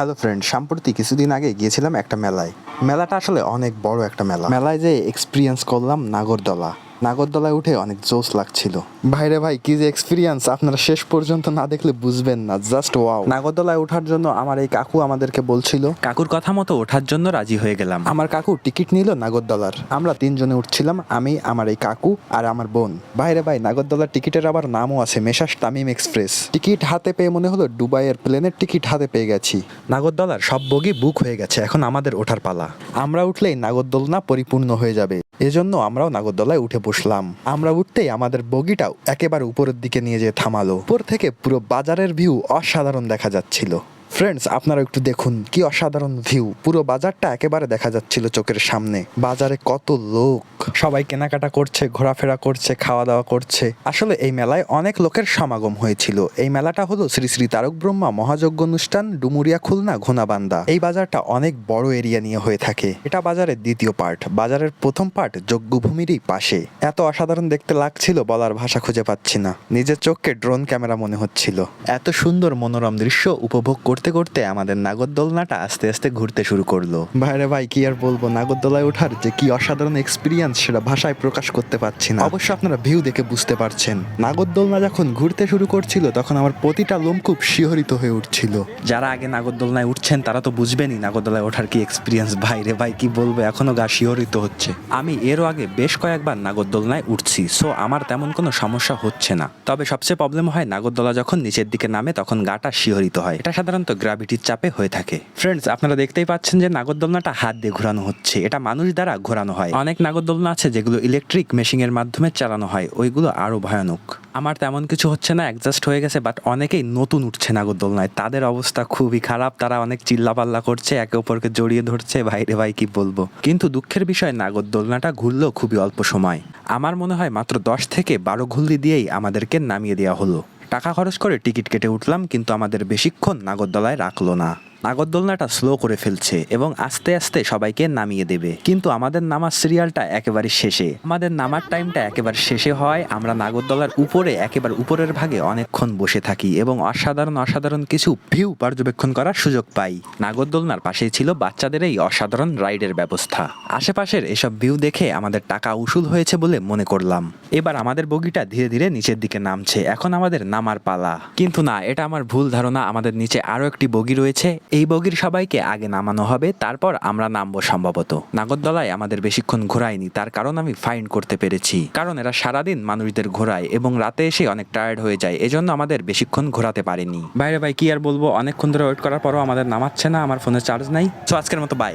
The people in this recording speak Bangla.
হ্যালো ফ্রেন্ড সাম্প্রতি কিছুদিন আগে গিয়েছিলাম একটা মেলায়। মেলাটা আসলে অনেক বড় একটা মেলা। মেলায় যে এক্সপিরিয়েন্স করলাম নাগরদোলা। নাগরদোলায় উঠে অনেক জোস লাগছিল। ভাইরে ভাই কি যে এক্সপিরিয়েন্স আপনারা শেষ পর্যন্ত না দেখলে বুঝবেন না জাস্ট ওয়াও নাগরদোলায় ওঠার জন্য আমার এই কাকু আমাদেরকে বলছিল কাকুর কথা মতো ওঠার জন্য রাজি হয়ে গেলাম। আমার কাকু টিকিট নিল নাগরদোলার। আমরা তিনজনে উঠছিলাম আমি আমার এই কাকু আর আমার বোন। ভাইরে ভাই নাগরদোলার টিকিটের আবার নামও আছে মেশাস তামিম এক্সপ্রেস। টিকিট হাতে পেয়ে মনে হলো দুবাইয়ের প্লেনের টিকিট হাতে পেয়ে গেছি। নাগরদোলার সব বগি বুক হয়ে গেছে এখন আমাদের ওঠার পালা। আমরা উঠলেই নাগরদোলনা পরিপূর্ণ হয়ে যাবে। এজন্য আমরাও নাগরদোলায় উঠে বসলাম। আমরা উঠতেই আমাদের বগিটাও একেবারে উপরের দিকে নিয়ে যেয়ে থামালো। উপর থেকে পুরো বাজারের ভিউ অসাধারণ দেখা যাচ্ছিল। ফ্রেন্ডস আপনারা একটু দেখুন, কি অসাধারণ ভিউ পুরো বাজারটা একেবারে দেখা যাচ্ছিল চোখের সামনে। বাজারে কত লোক। সবাই কেনাকাটা করছে, ঘোরাফেরা করছে খাওয়া দাওয়া করছে। আসলে এই মেলায় অনেক লোকের সমাগম হয়েছিল। এই মেলাটা হলো শ্রী শ্রী তারক ব্রহ্মা মহাযজ্ঞ অনুষ্ঠান, ডুমুরিয়া খুলনা, ঘোনাবান্দা। এই বাজারটা অনেক বড় এরিয়া নিয়ে হয়ে থাকে। এটা বাজারের দ্বিতীয় পার্ট বাজারের প্রথম পার্ট যজ্ঞভূমিরই পাশে। এত অসাধারণ দেখতে লাগছিল বলার ভাষা খুঁজে পাচ্ছি না। নিজের চোখকে ড্রোন ক্যামেরা মনে হচ্ছিল। এত সুন্দর মনোরম দৃশ্য উপভোগ করতে করতে করতে আমাদের নাগরদোলনাটা আস্তে আস্তে ঘুরতে শুরু করল। ভাইরে ভাই কি আর বলব? নাগরদোলায় ওঠার যে কি অসাধারণ এক্সপিরিয়েন্স সেটা ভাষায় প্রকাশ করতে পারছি না। অবশ্য আপনারা ভিউ দেখে বুঝতে পারছেন। নাগরদোলনা যখন ঘুরতে শুরু করছিল তখন আমার প্রতিটা লোম খুব শিহরিত হয়ে উঠছিল। যারা আগে নাগরদোলনায় উঠছেন তারা তো বুঝবেনই নাগরদোলায় ওঠার কি এক্সপিরিয়েন্স ভাই রে ভাই কি বলব? এখনও গা শিহরিত হচ্ছে। আমি এরও আগে বেশ কয়েকবার নাগরদোলনায় উঠছি সো আমার তেমন কোনো সমস্যা হচ্ছে না। তবে সবচেয়ে প্রবলেম হয় নাগরদোলা যখন নিচের দিকে নামে তখন গাটা শিহরিত হয়। এটা সাধারণত গ্র্যাভিটির চাপে হয়ে থাকে। ফ্রেন্ডস আপনারা দেখতেই পাচ্ছেন যে নাগরদোলনাটা হাত দিয়ে ঘোরানো হচ্ছে। এটা মানুষ দ্বারা ঘোরানো হয়। অনেক নাগরদোলনা আছে যেগুলো ইলেকট্রিক মেশিনের মাধ্যমে চালানো হয়। ওইগুলো আরও ভয়ানক। আমার তেমন কিছু হচ্ছে না অ্যাডজাস্ট হয়ে গেছে বাট অনেকেই নতুন উঠছে নাগরদোলনায়। তাদের অবস্থা খুবই খারাপ। তারা অনেক চিল্লাপাল্লা করছে, একে অপরকে জড়িয়ে ধরছে। ভাইরে ভাই, কি বলব? কিন্তু দুঃখের বিষয়, নাগরদোলনাটা ঘুরলো খুবই অল্প সময়। আমার মনে হয় মাত্র দশ থেকে বারো ঘুল্লি দিয়েই আমাদেরকে নামিয়ে দেওয়া হলো। টাকা খরচ করে টিকিট কেটে উঠলাম কিন্তু আমাদের বেশিক্ষণ নাগরদলায় রাখল না। নাগরদোলনাটা স্লো করে ফেলছে এবং আস্তে আস্তে সবাইকে নামিয়ে দেবে। কিন্তু আমাদের নামার সিরিয়ালটা একেবারে শেষে। আমাদের নামার টাইমটা একেবারে শেষে হয়। আমরা নাগরদোলার উপরে, একেবারে উপরের ভাগে অনেকক্ষণ বসে থাকি এবং অসাধারণ অসাধারণ কিছু ভিউ পর্যবেক্ষণ করার সুযোগ পাই। নাগরদোলনার পাশেই ছিল বাচ্চাদের এই অসাধারণ রাইডের ব্যবস্থা। আশেপাশের এসব ভিউ দেখে আমাদের টাকা উসুল হয়েছে বলে মনে করলাম। এবার আমাদের বগিটা ধীরে ধীরে নিচের দিকে নামছে। এখন আমাদের নামার পালা। কিন্তু না, এটা আমার ভুল ধারণা। আমাদের নিচে আরও একটি বগি রয়েছে। এই বগির সবাইকে আগে নামানো হবে তারপর আমরা নামবো সম্ভবত। নাগরদলায় আমাদের বেশিক্ষণ ঘোরায়নি তার কারণ আমি ফাইন করতে পেরেছি। কারণ এরা সারাদিন মানুষদের ঘোরায় এবং রাতে এসে অনেক টায়ার্ড হয়ে যায় এজন্য আমাদের বেশিক্ষণ ঘোরাতে পারেনি। বাইরে ভাই কি আর বলব? অনেকক্ষণ ধরে ওয়েট করার পরও আমাদের নামাচ্ছে না আমার ফোনে চার্জ নাই। তো আজকের মতো বাই